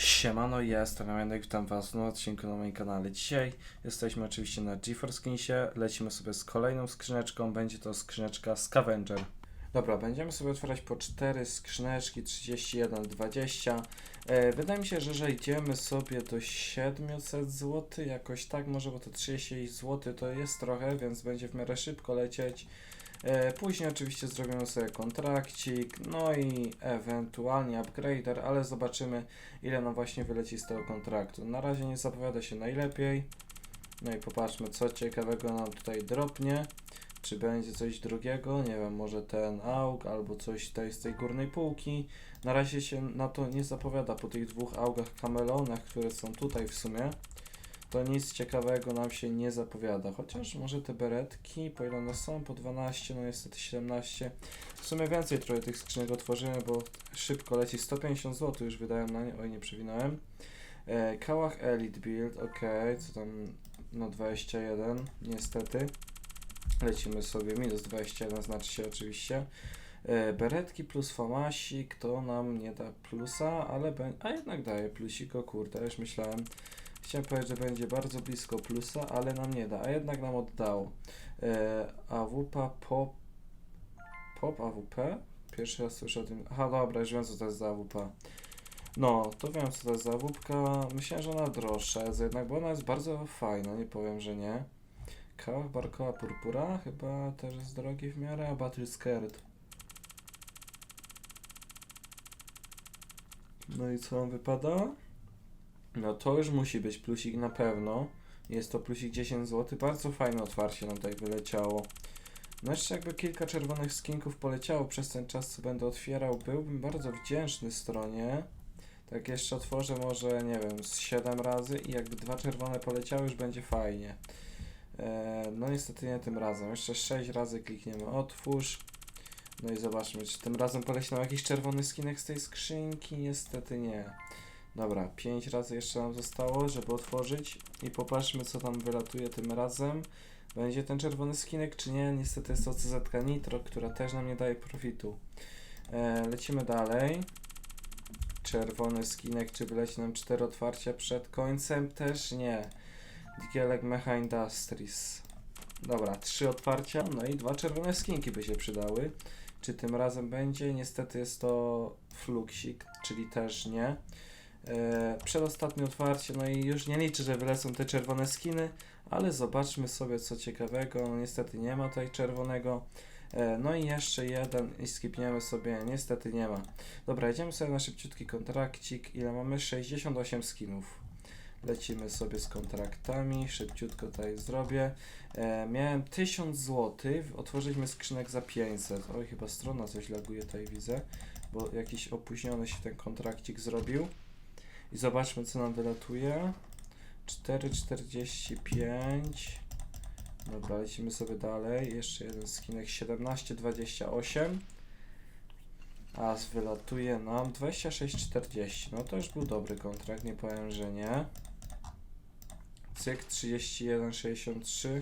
Siemano, jestem Janek, witam was w nowym odcinku na moim kanale. Dzisiaj jesteśmy oczywiście na GeForce Kinsie, lecimy sobie z kolejną skrzyneczką, będzie to skrzyneczka Scavenger. Dobra, będziemy sobie otwierać po 4 skrzyneczki, 31, 20. E, wydaje mi się, że idziemy sobie do 700 zł, jakoś tak, może bo to 30 zł to jest trochę, więc będzie w miarę szybko lecieć. E, Później oczywiście zrobimy sobie kontrakcik, no i ewentualnie upgrader, ale zobaczymy ile nam właśnie wyleci z tego kontraktu. Na razie nie zapowiada się najlepiej. No i popatrzmy co ciekawego nam tutaj dropnie. Czy będzie coś drugiego? Nie wiem, może ten AUG albo coś tutaj z tej górnej półki. Na razie się na to nie zapowiada po tych dwóch AUGach kamelonach, które są tutaj w sumie. To nic ciekawego nam się nie zapowiada. Chociaż może te beretki, po ile one są? Po 12, no niestety 17. W sumie więcej trochę tych skrzynek otworzymy, bo szybko leci. 150 zł już wydałem na nie. Oj, nie przewinąłem. E, Kałach Elite Build, ok, co tam? No 21, niestety. Lecimy sobie, minus 21 znaczy się oczywiście. E, beretki plus famasik to nam nie da plusa, ale a jednak daje plusik, o kurde, już myślałem. Chciałem powiedzieć, że będzie bardzo blisko plusa, ale nam nie da, a jednak nam oddało. E, AWP pop, pop AWP? Pierwszy raz słyszę o tym. Aha, dobra, już wiem co to jest za AWP. No, to wiem co to jest za AWP. Myślałem, że ona droższa jest jednak, bo ona jest bardzo fajna, nie powiem, że nie. Kałach Barkoła Purpura chyba też jest drogi w miarę, a Battle Scared. No i co nam wypada? No to już musi być plusik na pewno. Jest to plusik 10 zł. Bardzo fajne otwarcie nam tutaj wyleciało. No jeszcze jakby kilka czerwonych skinków poleciało przez ten czas, co będę otwierał, byłbym bardzo wdzięczny stronie. Tak jeszcze otworzę może, nie wiem, z 7 razy i jakby dwa czerwone poleciały, już będzie fajnie. Eee, no niestety nie tym razem. Jeszcze 6 razy klikniemy otwórz. No i zobaczmy, czy tym razem poleci nam jakiś czerwony skinek z tej skrzynki. Niestety nie. Dobra, 5 razy jeszcze nam zostało, żeby otworzyć i popatrzmy co tam wylatuje tym razem. Będzie ten czerwony skinek czy nie? Niestety jest to CZ Nitro, która też nam nie daje profitu. E, lecimy dalej. Czerwony skinek, czy wyleci nam 4 otwarcia przed końcem? Też nie. Digielek Mecha Industries. Dobra, 3 otwarcia, no i dwa czerwone skinki by się przydały. Czy tym razem będzie? Niestety jest to fluksik, czyli też nie. E, przedostatnie otwarcie, no i już nie liczę, że wylecą te czerwone skiny, ale zobaczmy sobie co ciekawego. No, niestety nie ma tutaj czerwonego. E, no i jeszcze jeden i skipniemy sobie, niestety nie ma. Dobra, idziemy sobie na szybciutki kontrakcik. Ile mamy? 68 skinów. Lecimy sobie z kontraktami, szybciutko tutaj zrobię. E, miałem 1000 zł, otworzyliśmy skrzynek za 500. Oj, chyba strona coś laguje tutaj widzę, bo jakiś opóźniony się ten kontrakcik zrobił. I zobaczmy co nam wylatuje. 4,45. Dobra, lecimy sobie dalej. Jeszcze jeden skinek 17,28. A wylatuje nam 26,40. No to już był dobry kontrakt, nie powiem, że nie. Cyk 31,63.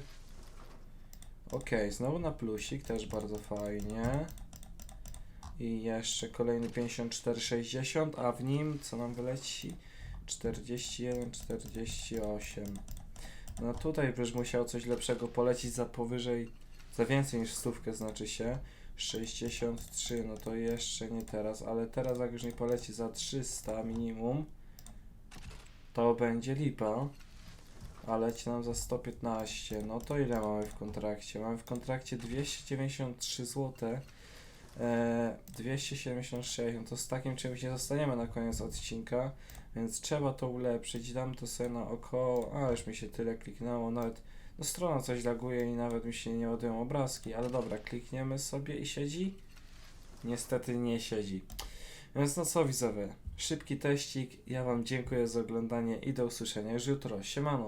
Ok, znowu na plusik, też bardzo fajnie. I jeszcze kolejny 54,60, a w nim co nam wyleci? 41,48. No tutaj byś musiał coś lepszego polecić za powyżej, za więcej niż stówkę znaczy się. 63, no to jeszcze nie teraz, ale teraz jak już nie poleci za 300 minimum, to będzie lipa. A leci nam za 115. No to ile mamy w kontrakcie? Mamy w kontrakcie 293 zł. E, 276, no to z takim czymś nie zostaniemy na koniec odcinka, więc trzeba to ulepszyć. Dam to sobie na około, a już mi się tyle kliknęło, nawet no strona coś laguje i nawet mi się nie ładują obrazki, ale dobra, klikniemy sobie i siedzi? Niestety nie siedzi. Więc no co widzowie, szybki teścik, ja wam dziękuję za oglądanie i do usłyszenia już jutro. Siemano!